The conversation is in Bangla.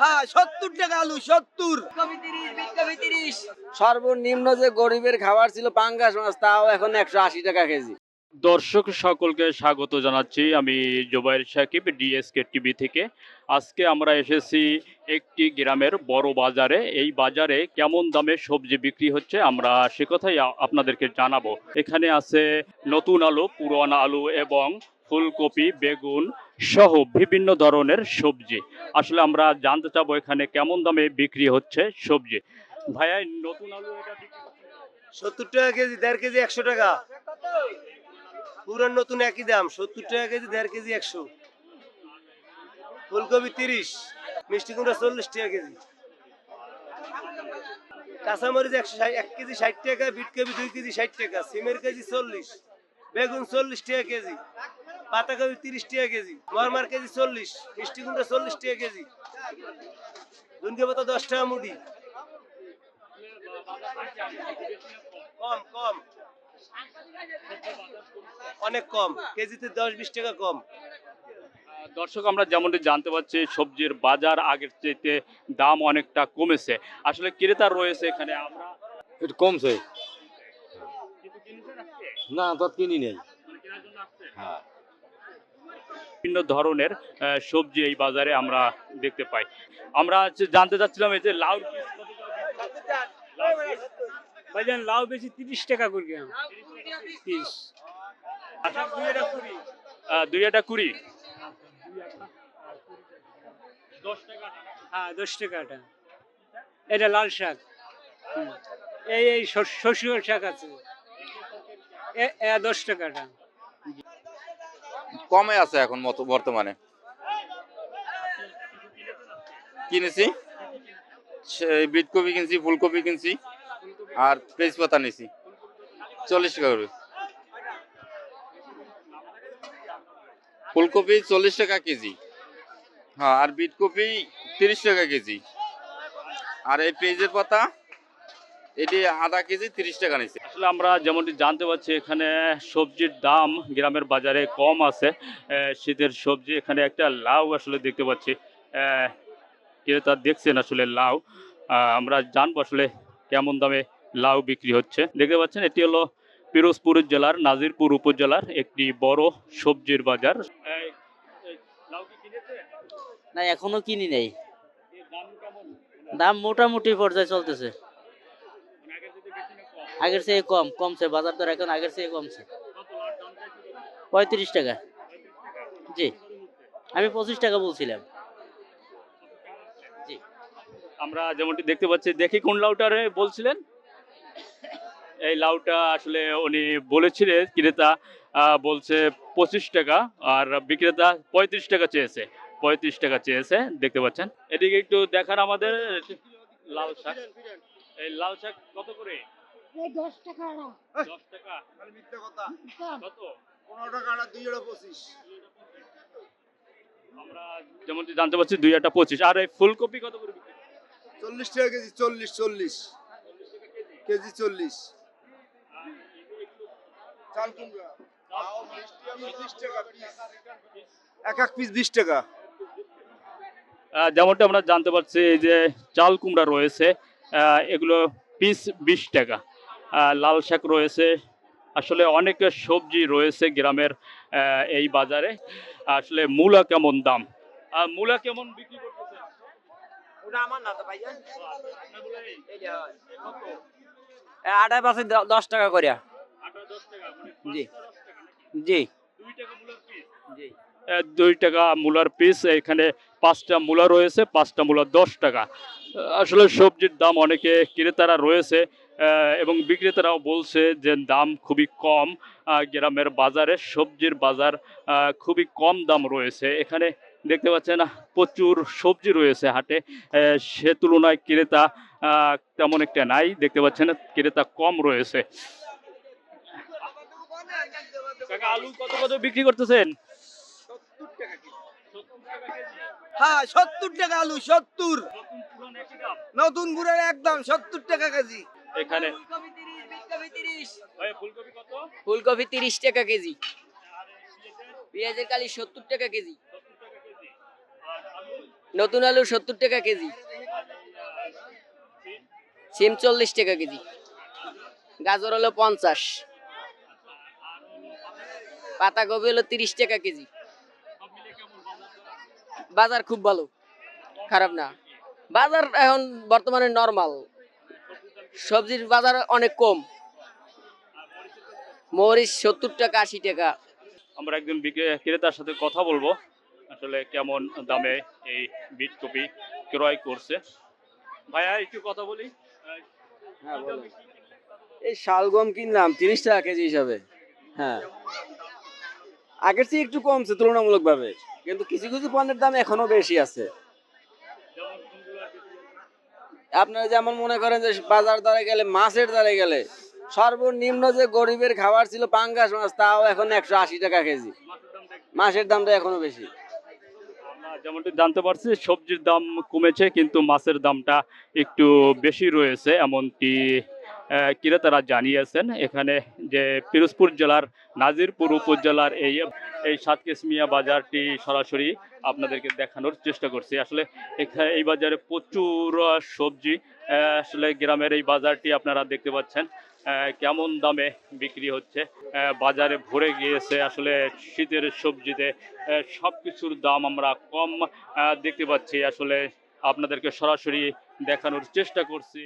হ্যাঁ সত্তর টাকা আলু সত্তর। সর্বনিম্ন যে গরিবের খাবার ছিল পাঙ্গাস মাছ তাও এখন একশো আশি টাকা কেজি। দর্শক সকলকে স্বাগত জানাচ্ছি আমি জোবাইর সাকিব ডিএসকে টিভি থেকে। আজকে আমরা এসেছি একটি গ্রামের বড় বাজারে। এই বাজারে কেমন দামে সবজি বিক্রি হচ্ছে আমরা সে কথাই আপনাদেরকে জানাব। এখানে আছে নতুন আলু পুরান আলু এবং ফুলকপি বেগুন সহ বিভিন্ন ধরনের সবজি। আসলে আমরা জানতে চাবো এখানে কেমন দামে বিক্রি হচ্ছে সবজি। ভাইয়া, নতুন আলু সত্তর টাকা কেজি, দেড় কেজি একশো টাকা। পুরান নতুন একই দাম, সত্তর টাকা কেজি, দেড় কেজি একশো। ফুলকপি তিরিশ, মিষ্টি কুমড়া চল্লিশ টাকা কেজি। কাঁচামরিচ একশো এক কেজি ষাট টাকা, বিট কপি দুই কেজি ষাট টাকা, সিমের কেজি চল্লিশ, বেগুন চল্লিশ টাকা কেজি। পাতাকপি তিরিশ টাকা কেজি মরমার কেজি চল্লিশ মিষ্টি কুমড়া চল্লিশ টাকা কেজি দুনকে পাতা দশ টাকা মুড়ি। কম কম। অনেক কম কেজিতে দশ বিশ টাকা কম। দর্শক আমরা যেমনটি জানতে পারছি সবজির বাজার আগের চাইতে দাম অনেকটা কমেছে। আসলে ক্রেতা রয়েছে এখানে আমরা একটু কমছে? না তত কিনি নেই। মানে কেনার জন্য আসছে? হ্যাঁ। বিভিন্ন ধরনের সবজি এই বাজারে আমরা দেখতে পাই। আমরা জানতে চাচ্ছিলাম এই যে লাউ? লাউ ভাইজান লাউ বেশি তিরিশ টাকা করে তিরিশ। আচ্ছা, দুই একটা কুড়ি। হ্যাঁ দশ টাকাটা এটা লাল শাক। এই এই শাক আছে। দশ টাকাটা কমে আছে এখন বর্তমানে। কিনেছি। বিটকপি কিনছি ফুলকপি কিনছি, আর তেজপাতা নিছি। চল্লিশ টাকা করে। ফুলকপি চল্লিশ টাকা কেজি। হ্যাঁ আর বিটকপি তিরিশ টাকা কেজি। আর এই পেঁয়াজের পাতা এটি আধা কেজি তিরিশ টাকা নিচ্ছে আসলে আমরা যেমনটি জানতে পারছি এখানে সবজির দাম গ্রামের বাজারে কম আছে। শীতের সবজি এখানে একটা লাউ আসলে দেখতে পাচ্ছি। আহ, ক্রেতা দেখছেন আসলে লাউ। আহ, আমরা জানব আসলে কেমন দামে লাউ বিক্রি হচ্ছে। দেখতে পাচ্ছেন এটি হলো পিরোজপুর জেলার নাজিরপুর উপজেলার একটি বড় সবজির বাজার? না এখনও কিনি নেই। এর দাম কেমন? দাম মোটামুটি পর্যায়ে চলতেছে মানে আগের থেকে বেশি না কম? আগের চেয়ে কম, কমছে, বাজার দর এখন আগের চেয়ে কমছে? পঁয়ত্রিশ টাকা। জি। আমি পঁচিশ টাকা বলছিলাম। জি। আমরা যেমনটি দেখতে পাচ্ছি, দেখি কোন লাউটারে বলছিলেন। এই লাউটা আসলে উনি বলেছিলেন, ক্রেতা বলছে পঁচিশ টাকা, আর বিক্রেতা পঁয়ত্রিশ টাকা চেয়েছে। পঁয়ত্রিশ টাকা চেয়েছে, দেখতে পাচ্ছেন। এদিকে একটু দেখার আমাদের লাল শাক। এই লাল শাক কত করে? এই দশ টাকা না দশ টাকা? কত? পনেরো টাকা আর দুই টাকা পঁচিশ। আমরা যেমনটি জানতে পারছি দুই একটা পঁচিশ। আর এই ফুলকপি কত করে চল্লিশ টাকা কেজি চল্লিশ চল্লিশ। কেজি চল্লিশ। চাল কুমড়া এক এক পিস বিশ টাকা। যেমনটা আমরা জানতে পারছি এই যে চাল কুমড়া রয়েছে এগুলো পিস বিশ টাকা। লাল শাক রয়েছে। আসলে অনেক সবজি রয়েছে গ্রামের এই বাজারে। আসলে মূলা কেমন দাম? মূলা কেমন বিক্রি দশ টাকা করিয়া মানে জি। জি। দুই টাকা মূলার পিস এখানে পাঁচটা মূলা রয়েছে পাঁচটা মূলা দশ টাকা। আসলে সবজির দাম অনেকে ক্রেতারা রয়েছে। এবং বিক্রেতারাও বলছে যে দাম খুবই কম গ্রামের বাজারে সবজির বাজার খুবই কম দাম রয়েছে। এখানে দেখতে পাচ্ছেন প্রচুর সবজি রয়েছে হাটে। সে তুলনায় ক্রেতা তেমন একটা নাই। দেখতে পাচ্ছেন, ক্রেতা কম রয়েছে। আলু কত কত বিক্রি করতেছেন? হ্যাঁ সত্তর টাকা আলু সত্তর। নতুন গুড়ের একদম সত্তর টাকা কেজি। এখানে? ফুলকপি তিরিশ বিটকপি তিরিশ ভাই ফুলকপি কত? ফুলকপি তিরিশ টাকা কেজি। পেঁয়াজের কালি সত্তর টাকা কেজি। নতুন আলু সত্তর টাকা কেজি। সিম চল্লিশ টাকা কেজি। গাজর হলো পঞ্চাশ। পাতাকপি হলো তিরিশ টাকা কেজি। বাজার খুব ভালো খারাপ না। বাজার এখন বর্তমানে নর্মাল সবজির বাজার অনেক কম। মরিচ সত্তর টাকা আশি টাকা। আমরা একজন বিক্রে- ক্রেতার সাথে কথা বলব। আসলে কেমন দামে এই বিট কপি ক্রয় করছে। ভাইয়া একটু কথা বলি। এই শালগম কিনলাম তিরিশ টাকা কেজি হিসাবে। হ্যাঁ। আগের চেয়ে একটু কমছে তুলনামূলক ভাবে কিন্তু কিছু কিছু পণ্যের দাম এখনও বেশি আছে। আপনারা যেমন মনে করেন যে বাজার দ্বারা গেলে, মাছের দ্বারা গেলে, সর্বনিম্ন যে গরিবের খাবার ছিল পাঙ্গাস মাছ, তাও এখন একশো আশি টাকা কেজি। মাছের দামটা এখনও বেশি। যেমনটি জানতে পারছি, সবজির দাম কমেছে, কিন্তু মাছের দামটা একটু বেশি রয়েছে, এমনটি ক্রেতারা জানিয়েছেন? এখানে যে পিরোজপুর জেলার নাজিরপুর উপজেলার এই এই সাতকেসমিয়া বাজারটি সরাসরি আপনাদেরকে দেখানোর চেষ্টা করছি। আসলে এখানে এই বাজারে প্রচুর সবজি আসলে গ্রামের এই বাজারটি আপনারা দেখতে পাচ্ছেন কেমন দামে বিক্রি হচ্ছে বাজারে ভরে গিয়েছে। আসলে শীতের সবজিতে সব কিছুর দাম আমরা কম দেখতে পাচ্ছি। আসলে আপনাদেরকে সরাসরি দেখানোর চেষ্টা করছি।